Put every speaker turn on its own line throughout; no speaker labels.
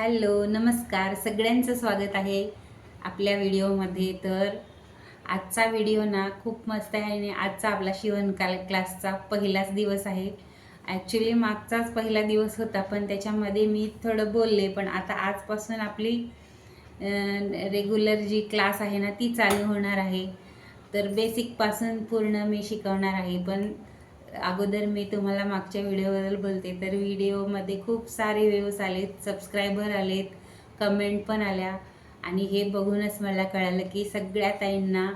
Hello नमस्कार. सगळ्यांचं स्वागत आहे आपल्या व्हिडिओमध्ये. तर आजचा व्हिडिओ ना खूप मस्त आहे आणि आजचा आपला शिवणकाल क्लासचा पहिलाच दिवस आहे. ॲक्च्युली मागचाच पहिला दिवस होता पण त्याच्यामध्ये मी थोडं बोलले पण आता आजपासून आपली रेग्युलर जी क्लास आहे ना ती चालू होणार आहे. तर बेसिकपासून पूर्ण मी शिकवणार आहे पण अगोदर मी तुम्हाला मागच्या व्हिडिओबद्दल बोलते तर व्हिडिओमध्ये खूप सारे व्ह्यूज आलेत सबस्क्रायबर आलेत कमेंट पण आल्या. आणि हे बघूनच मला कळालं की सगळ्या ताईंना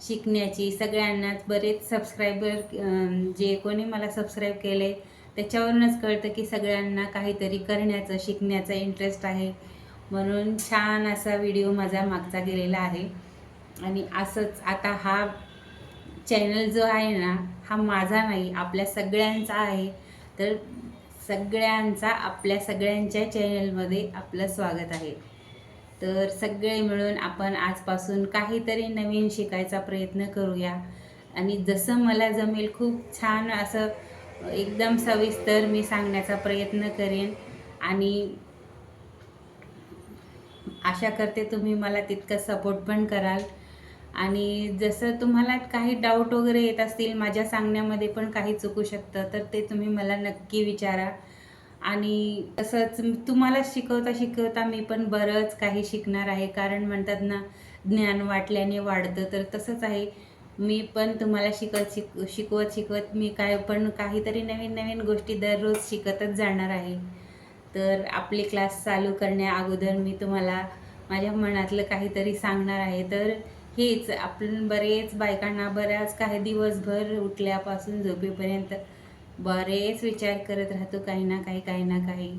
शिकण्याची सगळ्यांनाच बरेच सबस्क्रायबर जे कोणी मला सबस्क्राईब केले त्याच्यावरूनच कळतं की सगळ्यांना काहीतरी करण्याचं शिकण्याचा इंटरेस्ट आहे. म्हणून छान असा व्हिडिओ माझा मागचा गेलेला आहे. आणि असंच आता हा चॅनल जो आहे ना हा माझा नाही आपल्या सगळ्यांचा आहे. तर सगळ्यांचा आपल्या सगळ्यांच्या चॅनलमध्ये आपलं स्वागत आहे. तर सगळे मिळून आपण आजपासून काहीतरी नवीन शिकायचा प्रयत्न करूया. आणि जसं मला जमेल खूप छान असं एकदम सविस्तर मी सांगण्याचा प्रयत्न करेन. आणि आशा करते तुम्ही मला तितकं सपोर्ट पण कराल. आणि जसं तुम्हाला काही डाऊट वगैरे येत असतील माझ्या सांगण्यामध्ये पण काही चुकू शकतं तर ते तुम्ही मला नक्की विचारा. आणि तसंच तुम्हाला शिकवता शिकवता मी पण बरंच काही शिकणार आहे. कारण म्हणतात ना ज्ञान वाटल्याने वाढतं तर तसंच आहे. मी पण तुम्हाला शिकत शिक शिकवत शिकवत मी काय पण काहीतरी नवीन नवीन गोष्टी दररोज शिकतच जाणार आहे. तर आपले क्लास चालू करण्या अगोदर मी तुम्हाला माझ्या मनातलं काहीतरी सांगणार आहे. तर हेच आपण बरेच बायकांना बऱ्याच काही दिवसभर उठल्यापासून झोपेपर्यंत बरेच विचार करत राहतो काही ना काही काही ना काही.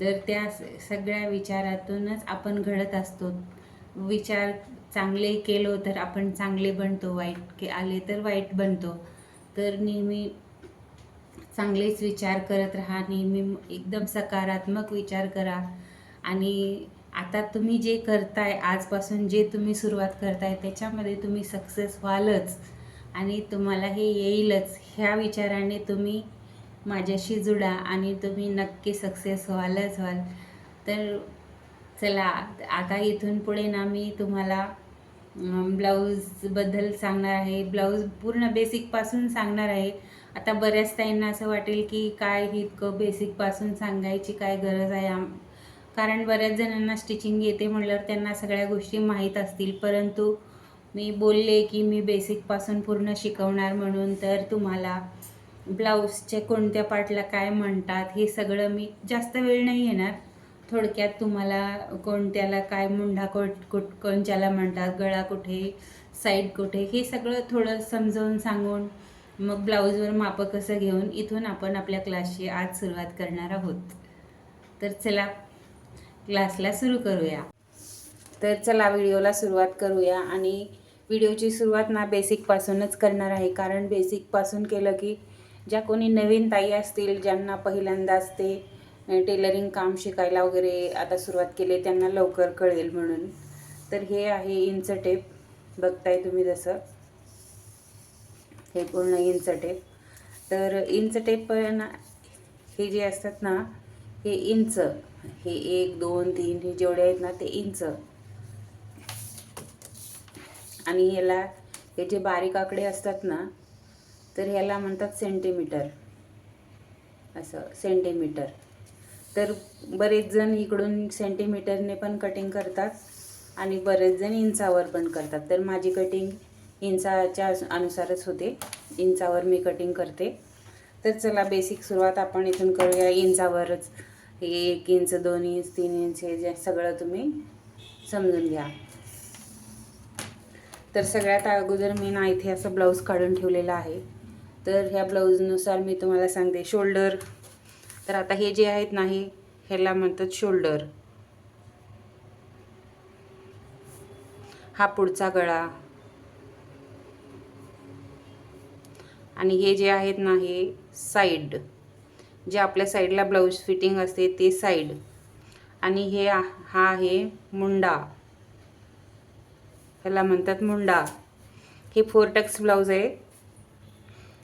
तर त्या सगळ्या विचारातूनच आपण घडत असतो. विचार चांगले केलो तर आपण चांगले बनतो वाईट के आले तर वाईट बनतो. तर नेहमी चांगलेच विचार करत राहा नेहमी एकदम सकारात्मक विचार करा. आणि आता तुम्ही जे करताय आजपासून जे तुम्ही सुरुवात करताय त्याच्यामध्ये तुम्ही सक्सेस व्हालच. आणि तुम्हाला हे येईलच. ह्या विचाराने तुम्ही माझ्याशी जुडा आणि तुम्ही नक्की सक्सेस व्हालच व्हाल. तर चला आता इथून पुढे ना मी तुम्हाला ब्लाऊजबद्दल सांगणार आहे. ब्लाऊज पूर्ण बेसिकपासून सांगणार आहे. आता बऱ्याच ताईंना असं वाटेल की काय इतकं बेसिकपासून सांगायची काय गरज आहे आम कारण बऱ्याच जणांना स्टिचिंग येते म्हटल्यावर त्यांना सगळ्या गोष्टी माहीत असतील. परंतु मी बोलले की मी बेसिकपासून पूर्ण शिकवणार म्हणून तर तुम्हाला ब्लाऊजचे कोणत्या पार्टला काय म्हणतात हे सगळं मी जास्त वेळ नाही येणार. थोडक्यात तुम्हाला कोणत्याला काय मुंढा कोट कुठ कोणच्याला म्हणतात गळा कुठे साईड कुठे हे सगळं थोडं समजावून सांगून मग ब्लाऊजवर मापं कसं घेऊन इथून आपण आपल्या क्लासची आज सुरुवात करणार आहोत. तर चला क्लासला सुरू करूया. तर चला व्हिडिओला सुरुवात करूया आणि व्हिडिओची सुरुवात ना बेसिकपासूनच करणार आहे. कारण बेसिकपासून केलं की ज्या कोणी नवीन ताई असतील ज्यांना पहिल्यांदाच ते टेलरिंग काम शिकायला वगैरे आता सुरुवात केली त्यांना लवकर कळेल म्हणून. तर हे आहे इंच टेप बघताय तुम्ही जसं. हे पूर्ण इंच टेप तर इंच टेप ना हे जे असतात ना हे इंच. हे एक दोन तीन हे जेवढे आहेत ना ते इंच. आणि ह्याला हे जे बारीक आकडे असतात ना तर ह्याला म्हणतात सेंटीमीटर असं सेंटीमीटर तर बरेच जण इकडून सेंटीमीटरने पण कटिंग करतात आणि बरेच जण इंचावर पण करतात. तर माझी कटिंग इंचाच्या अनुसारच होते. इंचावर मी कटिंग करते. तर चला बेसिक सुरुवात आपण इथून करूया. इंचावरच हे एक इंच दोन इंच तीन इंच हे जे सगळं तुम्ही समजून घ्या. तर सगळ्यात अगोदर मी ना इथे असं ब्लाऊज काढून ठेवलेलं आहे. तर ह्या ब्लाऊजनुसार मी तुम्हाला सांगते शोल्डर. तर आता हे जे आहेत ना हे ह्याला म्हणतात शोल्डर. हा पुढचा गळा. आणि हे जे आहेत ना हे साईड. जे आपल्या साईडला ब्लाऊज फिटिंग असते ते साईड. आणि हे हा आहे मुंडा. ह्याला म्हणतात मुंडा. हे फोर टक्स ब्लाऊज आहे.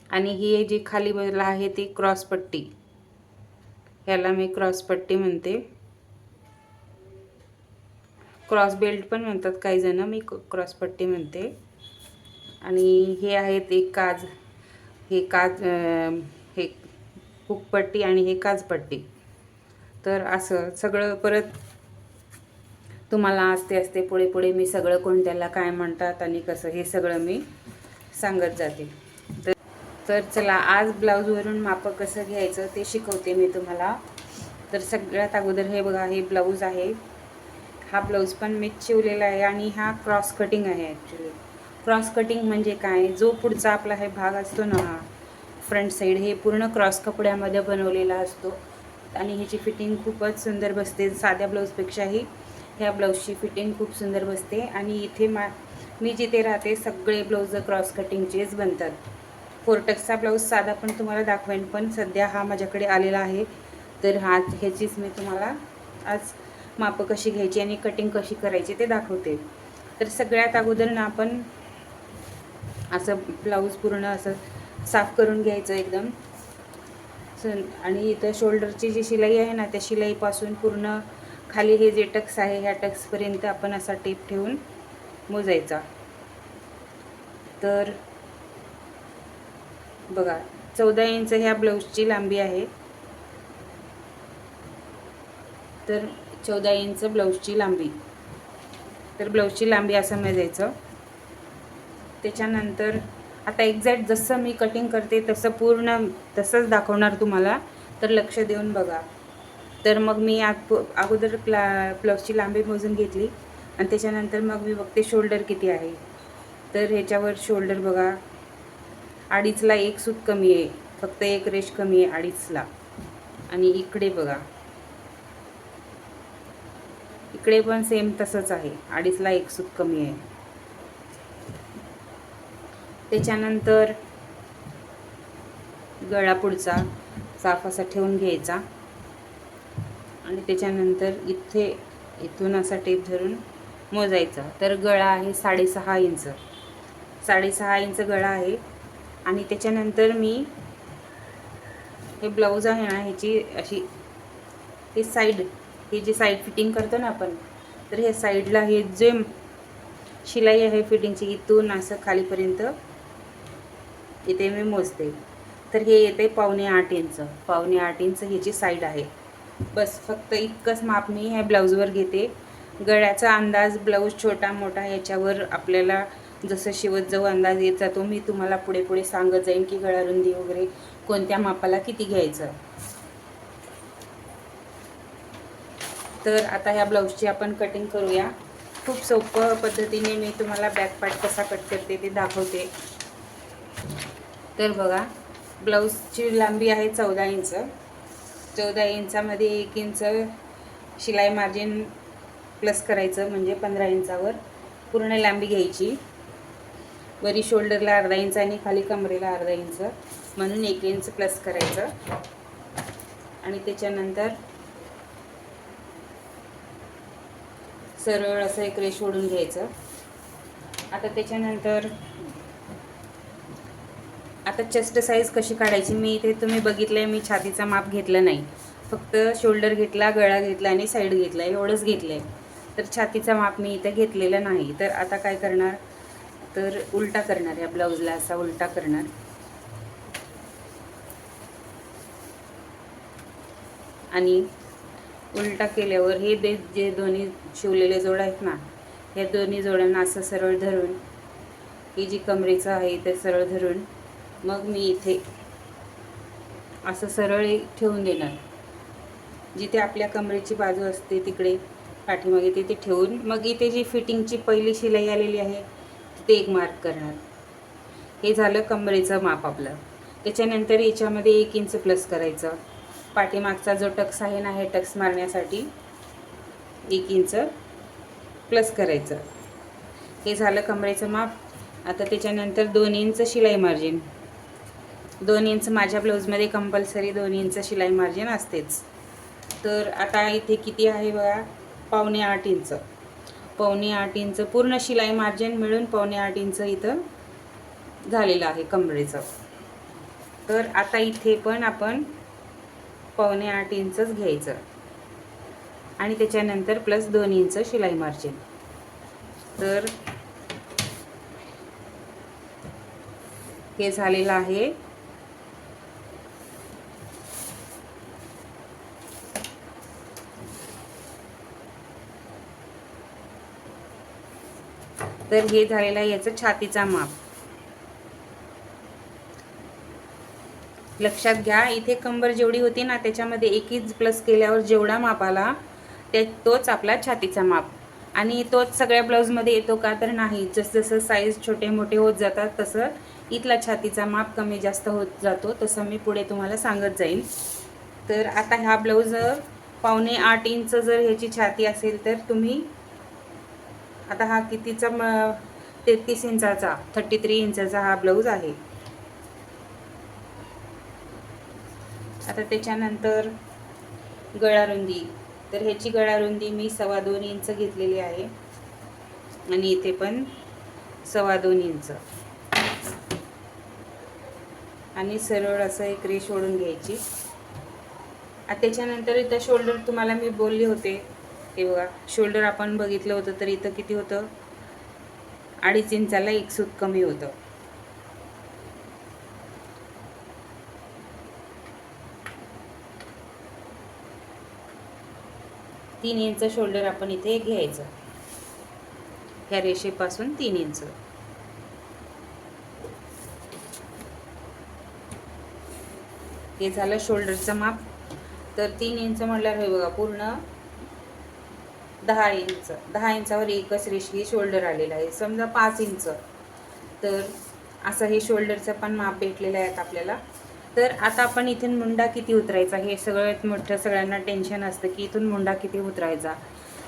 आणि ही जी खाली बाजूला आहे ती क्रॉस पट्टी. ह्याला मी क्रॉसपट्टी म्हणते. क्रॉस बेल्ट पण म्हणतात काही जण मी क्रॉस पट्टी म्हणते. आणि हे आहेत एक काज. हे काज हुकपट्टी आणि हे काजपट्टी. तर असं सगळं परत तुम्हाला असते असते पुढे पुढे मी सगळं कोणत्याला काय म्हणतात आणि कसं हे सगळं मी सांगत जाते. तर तर चला आज ब्लाऊजवरून मापं कसं घ्यायचं ते शिकवते मी तुम्हाला. तर सगळ्यात अगोदर हे बघा हे ब्लाऊज आहे. हा ब्लाऊज पण मीच शिवलेला आहे आणि हा क्रॉस कटिंग आहे ॲक्च्युली क्रॉस कटिंग म्हणजे काय? जो पुढचा आपला हे भाग असतो ना हा फ्रंट साईड हे पूर्ण क्रॉस कपड्यामध्ये बनवलेला असतो. आणि ह्याची फिटिंग खूपच सुंदर बसते. साध्या ब्लाऊजपेक्षाही ह्या ब्लाऊजची फिटिंग खूप सुंदर बसते. आणि इथे मा मी जिथे राहते सगळे ब्लाऊज क्रॉस कटिंगचेच बनतात. फोरटक्सचा ब्लाऊज साधा पण तुम्हाला दाखवेन पण सध्या हा माझ्याकडे आलेला आहे. तर हा ह्याचीच मी तुम्हाला आज मापं कशी घ्यायची आणि कटिंग कशी करायची ते दाखवते. तर सगळ्यात अगोदर ना आपण असं ब्लाऊज पूर्ण असं साफ करून घ्यायचं एकदम. सन आणि इथं शोल्डरची जी शिलाई आहे ना त्या शिलाईपासून पूर्ण खाली हे जे टक्स आहे ह्या टक्सपर्यंत आपण असा टेप ठेवून मोजायचा. तर बघा चौदा इंच ह्या ब्लाऊजची लांबी आहे. तर चौदा इंच ब्लाऊजची लांबी. तर ब्लाऊजची लांबी असं मोजायचं. त्याच्यानंतर आता एक्झॅक्ट जसं मी कटिंग करते तसं पूर्ण तसंच दाखवणार तुम्हाला. तर लक्ष देऊन बघा. तर मग मी आग अगोदर प्ला ब्लाऊजची लांबी मोजून घेतली. आणि त्याच्यानंतर मग मी बघते शोल्डर किती आहे. तर ह्याच्यावर शोल्डर बघा. अडीचला एक सूत कमी आहे. फक्त एक रेश कमी आहे अडीचला. आणि इकडे बघा. इकडे पण सेम तसंच आहे. अडीचला एक सूत कमी आहे. त्याच्यानंतर गळा पुढचा साफ असा ठेवून घ्यायचा. आणि त्याच्यानंतर इथे इथून असा टेप धरून मोजायचा. तर गळा आहे साडेसहा इंच. साडेसहा इंच गळा आहे. आणि त्याच्यानंतर मी हे ब्लाऊज आहे ना ह्याची अशी हे साईड हे जी साईड फिटिंग करतो ना आपण तर हे साईडला हे जे शिलाई आहे फिटिंगची इथून असं खालीपर्यंत इथे मी मोजते. तर हे येते पावणे आठ इंच. पावणे आठ इंच ह्याची साईड आहे. बस फक्त इतकंच माप मी ह्या ब्लाऊजवर घेते. गळ्याचा अंदाज ब्लाऊज छोटा मोठा याच्यावर आपल्याला जसं शिवत जाऊ अंदाज येत जातो मी तुम्हाला पुढे पुढे सांगत जाईन की गळा रुंदी वगैरे कोणत्या मापाला किती घ्यायचं. तर आता ह्या ब्लाऊजची आपण कटिंग करूया. खूप सोपं पद्धतीने मी तुम्हाला बॅक पार्ट कसा कट करते ते दाखवते. तर बघा ब्लाऊजची लांबी आहे चौदा इंच. चौदा इंचामध्ये एक इंच शिलाई मार्जिन प्लस करायचं म्हणजे पंधरा इंचावर पूर्ण लांबी घ्यायची. वरी शोल्डरला अर्धा इंच आणि खाली कमरेला अर्धा इंच म्हणून एक इंच प्लस करायचं. आणि त्याच्यानंतर सरळ असं एक रेश ओढून घ्यायचं. आता त्याच्यानंतर आता चेस्ट साईज कशी काढायची? मी इथे तुम्ही बघितलं आहे मी छातीचा माप घेतलं नाही. फक्त शोल्डर घेतला गळा घेतला आणि साईड घेतला एवढंच घेतलं आहे तर छातीचा माप मी इथं घेतलेलं नाही. तर आता काय करणार? तर उलटा करणार या ब्लाऊजला असा उलटा करणार. आणि उलटा केल्यावर हे दे जे दोन्ही शिवलेले जोड आहेत ना ह्या दोन्ही जोड्यांना असं सरळ धरून ही जी कमरेचं आहे ते सरळ धरून मग मी इथे असं सरळ ठेवून देणार. जिथे आपल्या कमरेची बाजू असते तिकडे पाठीमागे तिथे ठेवून मग इथे जी फिटिंगची पहिली शिलाई आलेली आहे तिथे एक मार्क करणार. हे झालं कमरेचं माप आपलं. त्याच्यानंतर याच्यामध्ये एक इंच प्लस करायचं. पाठीमागचा जो टक्स आहे ना हे टक्स मारण्यासाठी एक इंच प्लस करायचं. हे झालं कमरेचं माप. आता त्याच्यानंतर दोन इंच शिलाई मार्जिन दोन इंच माझ्या ब्लाऊजमध्ये कंपल्सरी दोन इंच शिलाई मार्जिन असतेच. तर आता इथे किती आहे बघा? पावणे आठ इंच. पावणे आठ इंच पूर्ण शिलाई मार्जिन मिळून पावणे आठ इंच इथं झालेलं आहे कमरेचं. तर आता इथे पण आपण पावणे आठ इंचच घ्यायचं. आणि त्याच्यानंतर प्लस दोन इंच शिलाई मार्जिन तर हे झालेलं आहे. तर हे झालेलं आहे याचं छातीचा माप. लक्षात घ्या इथे कंबर जेवढी होती ना त्याच्यामध्ये एकीच प्लस केल्यावर जेवढा माप आला ते तोच आपला छातीचा माप. आणि तोच सगळ्या ब्लाऊजमध्ये येतो का तर नाही. जसजसं साईज छोटे मोठे होत जातात तसं इथला छातीचा माप कमी जास्त होत जातो. तसं मी पुढे तुम्हाला सांगत जाईन. तर आता ह्या ब्लाऊज पावणे आठ इंच जर ह्याची छाती असेल तर तुम्ही आता हा कितीचा म तेहतीस इंचाचा थर्टी थ्री इंचाचा हा ब्लाऊज आहे. आता त्याच्यानंतर गळारुंदी. तर ह्याची गळारुंदी मी सव्वा दोन इंच घेतलेली आहे. आणि इथे पण सव्वा दोन इंच. आणि सरळ असं एक रेष ओढून घ्यायची. त्याच्यानंतर इथं शोल्डर तुम्हाला मी बोलले होते. हे बघा शोल्डर आपण बघितलं होतं तर इथं किती होतं? अडीच इंचाला एक सूत कमी होतं. तीन इंच शोल्डर आपण इथे घ्यायचं. ह्या रेषेपासून तीन इंच. हे झालं शोल्डरचं माप. तर तीन इंच म्हटल्यावर हे बघा पूर्ण दहा इंच दहा इंचावर एकच रेषी शोल्डर आलेलं आहे. समजा पाच इंच. तर असं हे शोल्डरचं पण माप भेटलेलं आहे आपल्याला. तर आता आपण इथून मुंडा किती उतरायचा? हे सगळ्यात मोठं सगळ्यांना टेन्शन असतं की इथून मुंडा किती उतरायचा?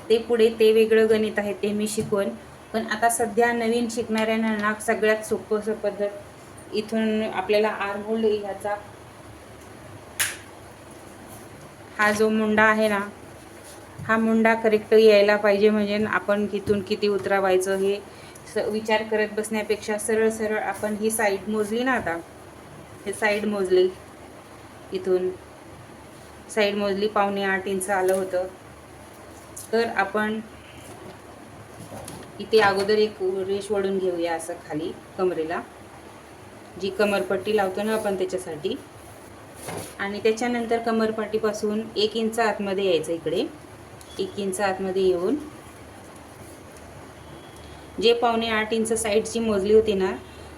ते पुढे ते वेगळं गणित आहे ते मी शिकवण. पण आता सध्या नवीन शिकणाऱ्यांना ना सगळ्यात सोपं पद्धत इथून आपल्याला आर्मोल्ड ह्याचा हा जो मुंडा आहे ना हा मुंडा करेक्ट यायला पाहिजे. म्हणजे आपण इथून किती उतरावायचं हे स विचार करत बसण्यापेक्षा सरळ सरळ आपण ही साईड मोजली ना आता. हे साईड मोजली. इथून साईड मोजली पावणे आठ इंच आलं होतं. तर आपण इथे अगोदर एक रेश ओढून घेऊया असं खाली कमरेला. जी कमरपट्टी लावतो ना आपण त्याच्यासाठी. आणि त्याच्यानंतर कमरपट्टीपासून एक इंच आतमध्ये यायचं इकडे. एक इंच आतमध्ये येऊन. जे पावणे आठ इंच साईडची मोजली होती ना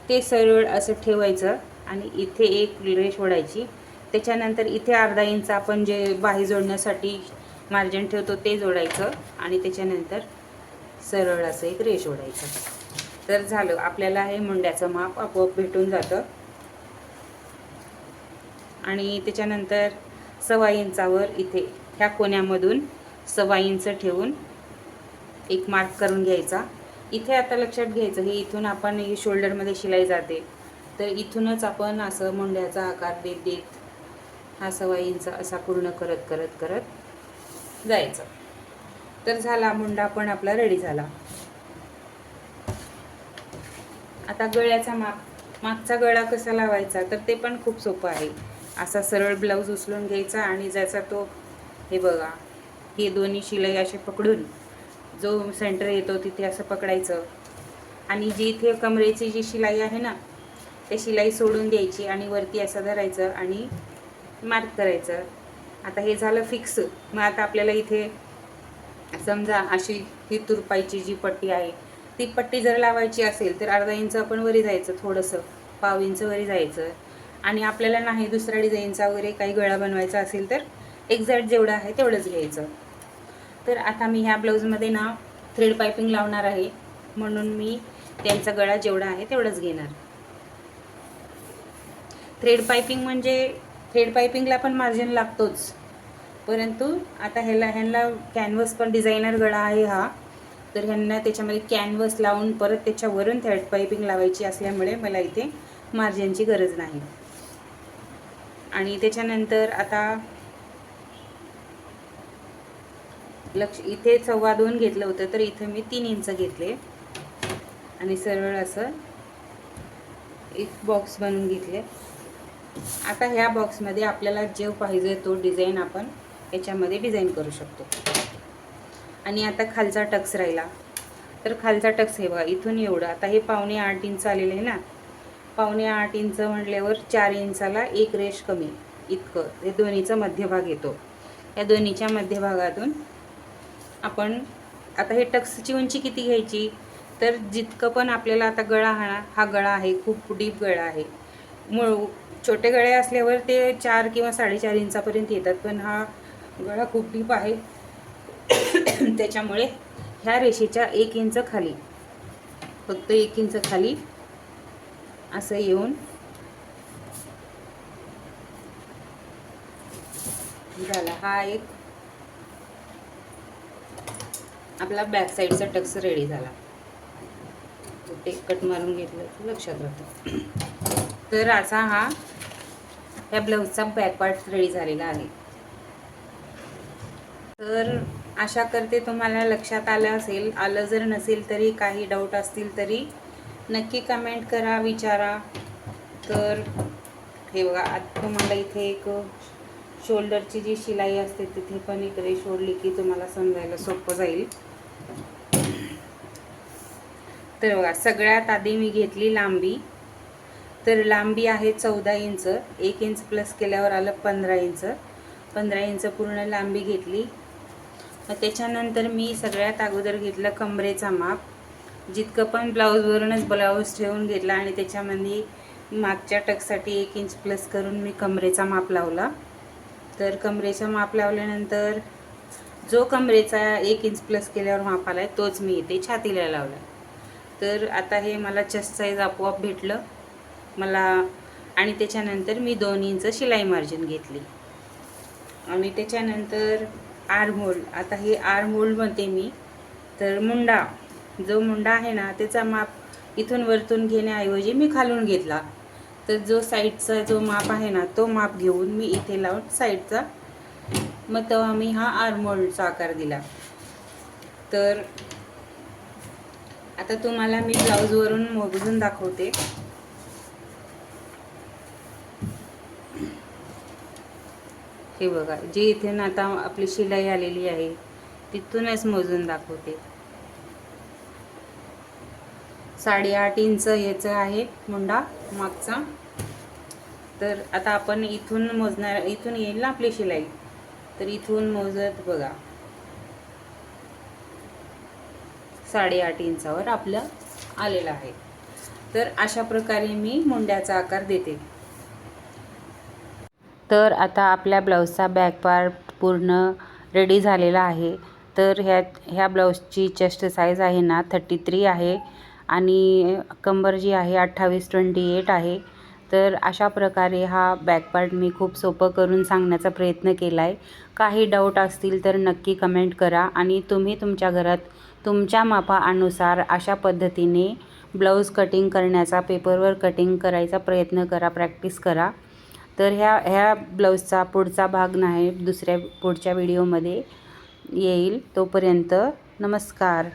ते सरळ असं ठेवायचं आणि इथे एक रेष ओढायची त्याच्यानंतर इथे अर्धा इंच आपण जे बाही जोडण्यासाठी मार्जिन ठेवतो ते जोडायचं आणि त्याच्यानंतर सरळ असं एक रेष ओढायचं. तर झालं आपल्याला हे मुंड्याचं माप आपोआप भेटून जातं. आणि त्याच्यानंतर सव्वा इंचावर इथे ह्या कोण्यामधून सव्वा इंच ठेवून एक मार्क करून घ्यायचा. इथे आता लक्षात घ्यायचं हे इथून आपण हे शोल्डरमध्ये शिलाई जाते. तर इथूनच आपण असं मुंड्याचा आकार देत देत हा सव्वा इंच असा पूर्ण करत करत करत जायचं. तर झाला मुंडा पण आपला रेडी झाला. आता गळ्याचा माप मागचा गळा कसा लावायचा तर ते पण खूप सोपं आहे. असा सरळ ब्लाऊज उचलून घ्यायचा आणि ज्याचा तो हे बघा हे दोन्ही शिलाई असे पकडून जो सेंटर येतो तिथे असं पकडायचं. आणि जी इथे कमरेची जी शिलाई आहे ना ते शिलाई सोडून द्यायची आणि वरती असं धरायचं आणि मार्क करायचं. आता हे झालं फिक्स मग आता आपल्याला इथे समजा अशी ही तुरपायची जी पट्टी आहे ती पट्टी जर लावायची असेल तर अर्धा इंच आपण वरी जायचं थोडंसं पाव इंच वरी जायचं. आणि आपल्याला नाही दुसऱ्या डिझाईनचा वगैरे काही गळा बनवायचा असेल तर एक्झॅक्ट जेवढं आहे तेवढंच घ्यायचं. तर आता मी ह्या ब्लाऊजमध्ये ना थ्रेड पायपिंग लावणार आहे. म्हणून मी त्यांचा गळा जेवढा आहे तेवढंच घेणार. थ्रेड पायपिंग म्हणजे थ्रेड पायपिंगला पण मार्जिन लागतोच. परंतु आता ह्याला ह्यांना कॅनव्हस पण डिझायनर गळा आहे हा. तर ह्यांना त्याच्यामध्ये कॅनव्हस लावून परत त्याच्यावरून थ्रेड पायपिंग लावायची असल्यामुळे मला इथे मार्जिनची गरज नाही. आणि त्याच्यानंतर आता लक्ष इथे सव्वा दोन घेतलं होतं तर इथं मी तीन इंच घेतले. आणि सरळ असं एक बॉक्स बनवून घेतले. आता ह्या बॉक्समध्ये आपल्याला जे पाहिजे तो डिझाईन आपण याच्यामध्ये डिझाईन करू शकतो. आणि आता खालचा टक्स राहिला. तर खालचा टक्स हे बघा इथून एवढं. आता हे पावणे आठ इंच आलेलं आहे ना? पावणे आठ इंच म्हटल्यावर चार इंचाला एक रेश कमी इतकं. हे दोन्हीचा मध्यभाग येतो. या दोन्हीच्या मध्यभागातून आपण आता हे टक्सची उंची किती घ्यायची? तर जितकं पण आपल्याला आता गळा हा हा गळा आहे खूप डीप गळा आहे. मूळ छोटे गळे असल्यावर ते चार किंवा साडेचार इंचापर्यंत येतात पण हा गळा खूप डीप आहे. त्याच्यामुळे ह्या रेषेच्या एक इंच खाली फक्त एक इंच खाली असं येऊन झाला हा एक आपला बॅक साईडचा टक्स रेडी झाला. ते कट मारून घेतलं तर लक्षात राहतं. तर असा हा ह्या ब्लाऊजचा बॅक पार्ट रेडी झालेला आहे. तर आशा करते तुम्हाला लक्षात आलं असेल. आलं जर नसेल तरी काही डाऊट असतील तरी नक्की कमेंट करा विचारा. तर हे बघा आता तुम्हाला इथे एक शोल्डरची जी शिलाई असते तिथे पण इकडे सोडली की तुम्हाला समजायला सोपं जाईल. तर बघा सगळ्यात आधी मी घेतली लांबी. तर लांबी आहे चौदा इंच. एक इंच प्लस केल्यावर आलं पंधरा इंच. पंधरा इंच पूर्ण लांबी घेतली. मग त्याच्यानंतर मी सगळ्यात अगोदर घेतलं कमरेचा माप. जितकं पण ब्लाऊजवरूनच ब्लाऊज ठेवून घेतला आणि त्याच्यामध्ये मागच्या टकसाठी एक इंच प्लस करून मी कमरेचा माप लावला. तर कमरेचा माप लावल्यानंतर जो कमरेचा एक इंच प्लस केल्यावर माप आला आहे तोच मी इथे छातीला लावला तर आता हे मला चेस्ट साईज आपोआप भेटलं. मला आणि त्याच्यानंतर मी दोन इंच शिलाई मार्जिन घेतली. आणि त्याच्यानंतर आर्म आता हे आर्म म्हणते मी. तर मुंडा जो मुंडा आहे ना त्याचा माप इथून वरतून घेण्याऐवजी मी खालून घेतला. तर जो साईडचा जो माप आहे ना तो माप घेऊन मी इथे लावून साईडचा. मग तेव्हा मी हा आर्मोल्डचा आकार दिला. तर आता तुम्हाला मी ब्लाऊजवरून मोजून दाखवते. हे बघा जी इथे ना आता आपली शिलाई आलेली आहे तिथूनच मोजून दाखवते. साडेआठ इंच याचं आहे मुंडा मागचा. तर आता आपण इथून मोजणार इथून येईल ना आपली शिलाई? तर इथून मोजत बघा. साडेआठ इंचावर आपलं आलेलं आहे. तर अशा प्रकारे मी मुंड्याचा आकार देते. तर आता आपल्या ब्लाऊजचा बॅक पार्ट पूर्ण रेडी झालेला आहे. तर ह्या ह्या ब्लाऊजची चेस्ट साईज आहे ना थर्टी थ्री आहे. आणि कंबर जी आहे अठ्ठावीस ट्वेंटी एट आहे. तर अशा प्रकारे हा बॅकपार्ट मी खूप सोपं करून सांगण्याचा प्रयत्न केला आहे काही डाऊट असतील तर नक्की कमेंट करा आणि तुम्ही तुमच्या घरात तुमच्या मापानुसार अशा पद्धतीने ब्लाऊज कटिंग करण्याचा पेपरवर कटिंग करायचा प्रयत्न करा प्रॅक्टिस करा. तर ह्या ह्या ब्लाऊजचा पुढचा भाग नाही दुसऱ्या पुढच्या व्हिडिओमध्ये येईल. तोपर्यंत नमस्कार.